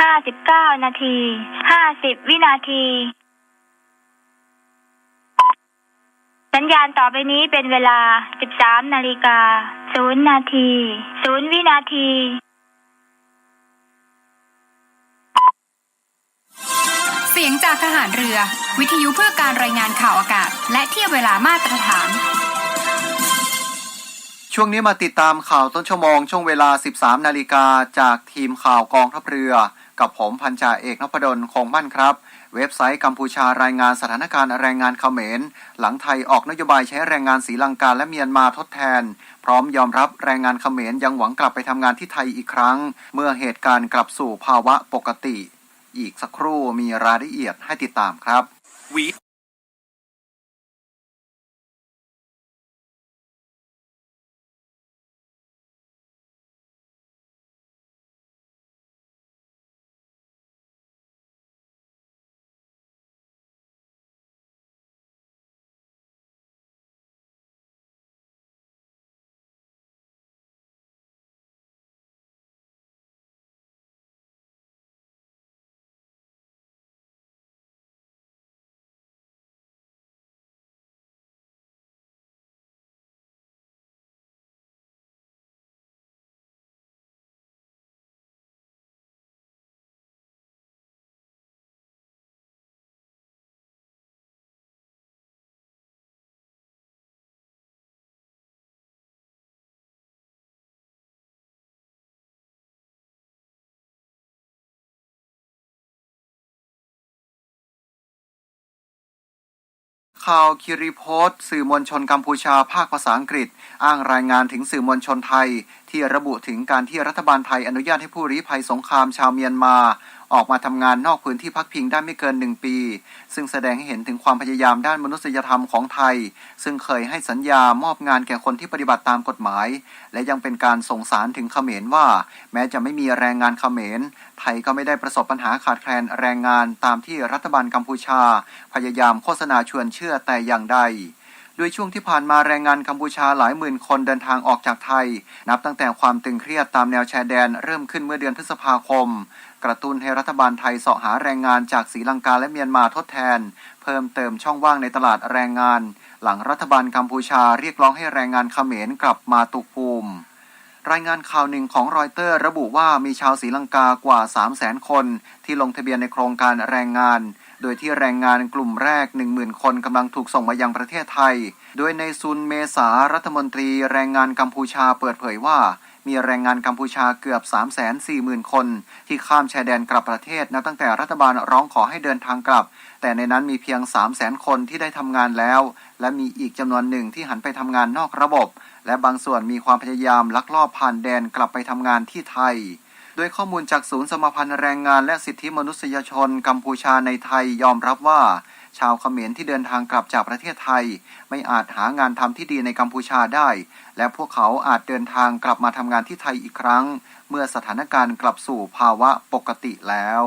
ห้าสิบเก้านาที ห้าสิบวินาที สัญญาณต่อไปนี้เป็นเวลาสิบสามนาฬิกาศูนย์นาทีศูนย์วินาทีเสียงจากทหารเรือ วิทยุเพื่อการรายงานข่าวอากาศ และเทียบเวลามาตรฐาน ช่วงนี้มาติดตามข่าวต้นชั่วโมง ช่วงเวลา 13 นาฬิกาจากทีมข่าวกองทัพเรือ กับผมพันจ่าเอกนพดลคงมั่นครับ เว็บไซต์กัมพูชารายงานสถานการณ์แรงงานเขมร หลังไทยออกนโยบายใช้แรงงานศรีลังกาและเมียนมาทดแทน พร้อมยอมรับแรงงานเขมรยังหวังกลับไปทำงานที่ไทยอีกครั้ง เมื่อเหตุการณ์กลับสู่ภาวะปกติ อีกสักครู่มีรายละเอียดให้ติดตามครับ ข่าวคิริโพสสื่อมวลชนกัมพูชาภาคภาษาอังกฤษ อ้างรายงานถึงสื่อมวลชนไทย ที่ระบุถึงการที่รัฐบาลไทยอนุญาตให้ผู้รี้ภัยสงครามชาวเมียนมา ออกมาทำงานนอกพื้นที่พักพิงได้ไม่เกินหนึ่งปี ซึ่งแสดงให้เห็นถึงความพยายามด้านมนุษยธรรมของไทย ซึ่งเคยให้สัญญามอบงานแก่คนที่ปฏิบัติตามกฎหมาย และยังเป็นการส่งสารถึงเขมรว่า แม้จะไม่มีแรงงานเขมร ไทยก็ไม่ได้ประสบปัญหาขาดแคลนแรงงานตามที่รัฐบาลกัมพูชา พยายามโฆษณาชวนเชื่อแต่อย่างใดโดยช่วงที่ผ่านมาแรงงานกัมพูชาหลายหมื่นคนเดินทางออกจากไทย นับตั้งแต่ความตึงเครียดตามแนวชายแดนเริ่มขึ้นเมื่อเดือนพฤษภาคม กระตุ้นให้รัฐบาลไทยเสาะหาแรงงานจากศรีลังกาและเมียนมาทดแทน เพิ่มเติมช่องว่างในตลาดแรงงาน หลังรัฐบาลกัมพูชาเรียกร้องให้แรงงานเขมรกลับมาตุภูมิรายงานข่าวหนึ่งของรอยเตอร์ระบุว่ามีชาวศรีลังกากว่า 3 0 0 0 0 0 คน ที่ลงทะเบียนในโครงการแรงงาน โดยที่แรงงานกลุ่มแรก 10,000 คนกำลังถูกส่งมายังประเทศไทย โดยในซุนเมษารัฐมนตรีแรงงานกัมพูชาเปิดเผยว่า มีแรงงานกัมพูชาเกือบ 340,000 คน ที่ข้ามชายแดนกลับประเทศนับตั้งแต่รัฐบาลร้องขอให้เดินทางกลับ แต่ในนั้นมีเพียง 300,000 คนที่ได้ทำงานแล้ว และมีอีกจำนวนหนึ่งที่หันไปทำงานนอกระบบ และบางส่วนมีความพยายามลักลอบผ่านแดนกลับไปทำงานที่ไทยโดยข้อมูลจากศูนย์สมพันธ์แรงงานและสิทธิมนุษยชนกัมพูชาในไทยยอมรับว่า ชาวเขมรที่เดินทางกลับจากประเทศไทย ไม่อาจหางานทำที่ดีในกัมพูชาได้ และพวกเขาอาจเดินทางกลับมาทำงานที่ไทยอีกครั้ง เมื่อสถานการณ์กลับสู่ภาวะปกติแล้ว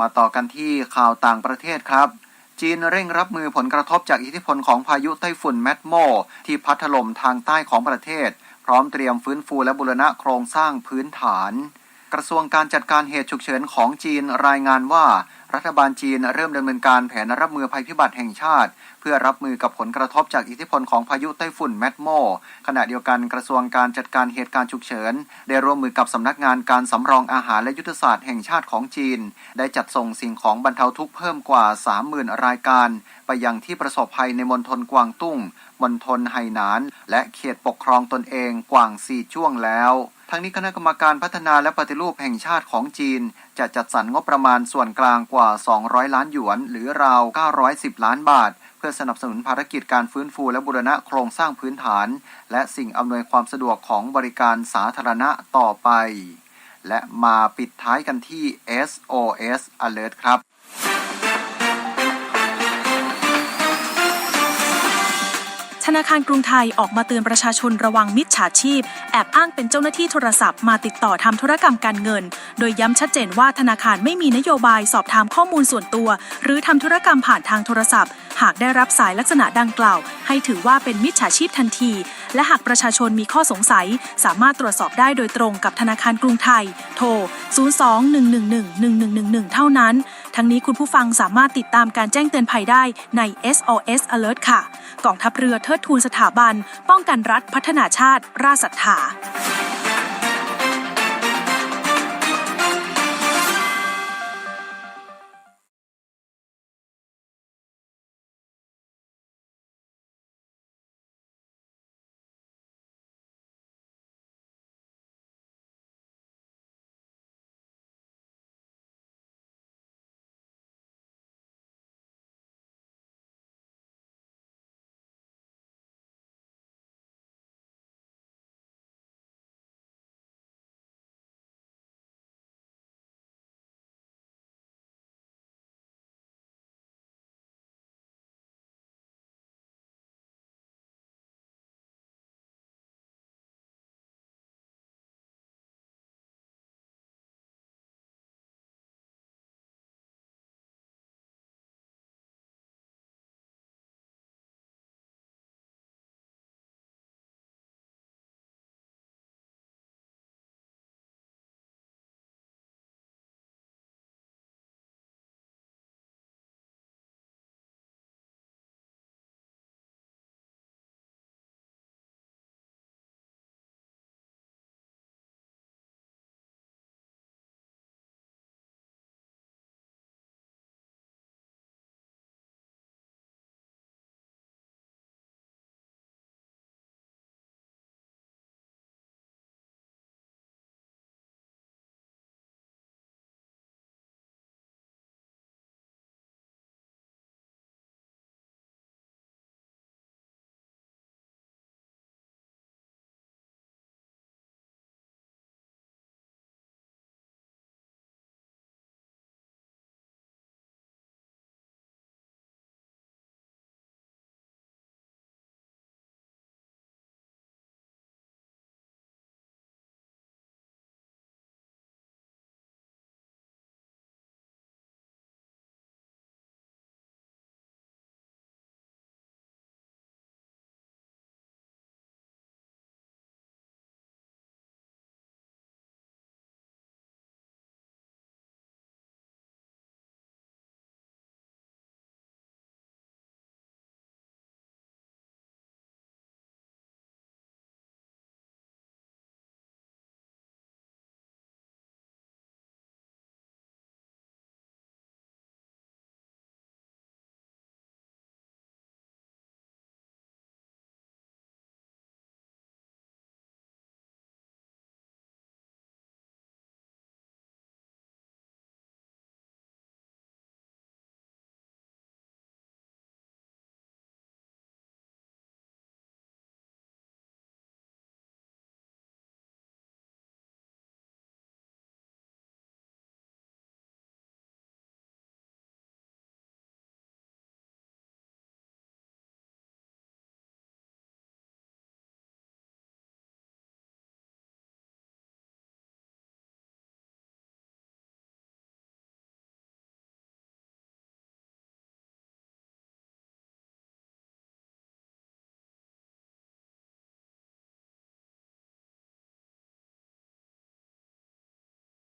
มาต่อกันที่ข่าวต่างประเทศครับจีนเร่งรับมือผลกระทบจากอิทธิพลของพายุไต้ฝุ่นแมดโม ที่พัดถล่มทางใต้ของประเทศ พร้อมเตรียมฟื้นฟูและบูรณะโครงสร้างพื้นฐาน กระทรวงการจัดการเหตุฉุกเฉินของจีนรายงานว่า รัฐบาลจีนเริ่มดำเนินการแผนรับมือภัยพิบัติแห่งชาติ เพื่อรับมือกับผลกระทบจากอิทธิพลของพายุไต้ฝุ่นแมดโมขณะเดียวกันกระทรวงการจัดการเหตุการณ์ฉุกเฉิน ได้ร่วมมือกับสำนักงานการสำรองอาหารและยุทธศาสตร์แห่งชาติของจีน ได้จัดส่งสิ่งของบรรเทาทุกข์เพิ่มกว่า 30,000 รายการ ไปยังที่ประสบภัยในมณฑลกวางตุ้ง มณฑลไหหนาน และเขตปกครองตนเองกว่างสี่ช่วงแล้วทั้งนี้คณะกรรมการพัฒนาและปฏิรูปแห่งชาติของจีน จะจัดสรรงบประมาณส่วนกลางกว่า 200 ล้านหยวน หรือราว 910 ล้านบาท เพื่อสนับสนุนภารกิจการฟื้นฟูและบูรณะโครงสร้างพื้นฐาน และสิ่งอำนวยความสะดวกของบริการสาธารณะต่อไป และมาปิดท้ายกันที่ SOS Alert ครับ ธนาคารกรุงไทยออกมาเตือนประชาชนระวังมิจฉาชีพ แอบอ้างเป็นเจ้าหน้าที่โทรศัพท์มาติดต่อทำธุรกรรมการเงิน โดยย้ำชัดเจนว่าธนาคารไม่มีนโยบายสอบถามข้อมูลส่วนตัว หรือทำธุรกรรมผ่านทางโทรศัพท์ หากได้รับสายลักษณะดังกล่าว ให้ถือว่าเป็นมิจฉาชีพทันที และหากประชาชนมีข้อสงสัย สามารถตรวจสอบได้โดยตรงกับธนาคารกรุงไทย โทร 021111111 เท่านั้น ทั้งนี้คุณผู้ฟังสามารถติดตามการแจ้งเตือนภัยได้ใน SOS Alert ค่ะ กองทัพเรือเทิดทูนสถาบัน ป้องกันรัฐพัฒนาชาติ ราชศรัทธา